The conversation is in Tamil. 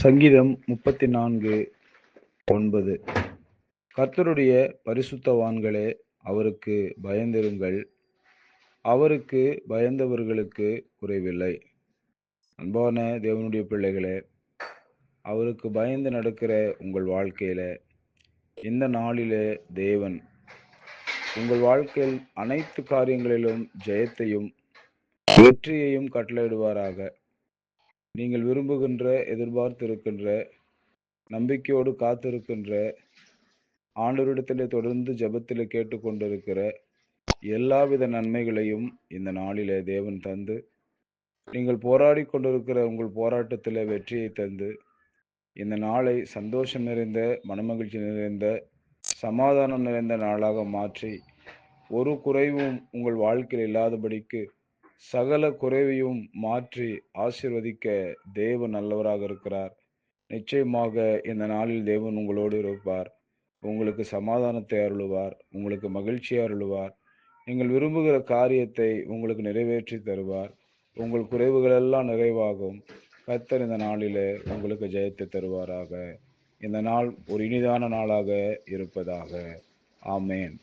சங்கீதம் முப்பத்தி நான்கு ஒன்பது. கர்த்தருடைய பரிசுத்தவான்களே அவருக்கு பயந்திருங்கள். அவருக்கு பயந்தவர்களுக்கு குறைவில்லை. அன்பான தேவனுடைய பிள்ளைகளே அவருக்கு பயந்து நடக்கிற உங்கள் வாழ்க்கையில இந்த நாளிலே தேவன் உங்கள் வாழ்க்கையில் அனைத்து காரியங்களிலும் ஜெயத்தையும் வெற்றியையும் கட்டளையிடுவாராக. நீங்கள் விரும்புகின்ற எதிர்பார்த்திருக்கின்ற நம்பிக்கையோடு காத்திருக்கின்ற ஆண்டவரிடத்திலே தொடர்ந்து ஜெபத்திலே கேட்டுக்கொண்டிருக்கிற எல்லாவித நன்மைகளையும் இந்த நாளிலே தேவன் தந்து நீங்கள் போராடி கொண்டிருக்கிற உங்கள் போராட்டத்தில் வெற்றியை தந்து இந்த நாளை சந்தோஷம் நிறைந்த மனமகிழ்ச்சி நிறைந்த சமாதானம் நிறைந்த நாளாக மாற்றி ஒரு குறைவும் உங்கள் வாழ்க்கையில் இல்லாதபடிக்கு சகல குறைவையும் மாற்றி ஆசிர்வதிக்க தேவன் நல்லவராக இருக்கிறார். நிச்சயமாக இந்த நாளில் தேவன் உங்களோடு இருப்பார். உங்களுக்கு சமாதானத்தை அருளுவார். உங்களுக்கு மகிழ்ச்சியை அருளுவார். நீங்கள் விரும்புகிற காரியத்தை உங்களுக்கு நிறைவேற்றி தருவார். உங்கள் குறைவுகள் எல்லாம் நிறைவாகும். கத்தர் இந்த நாளிலே உங்களுக்கு ஜெயத்தை தருவாராக. இந்த நாள் ஒரு இனிதான நாளாக இருப்பதாக. ஆமேன்.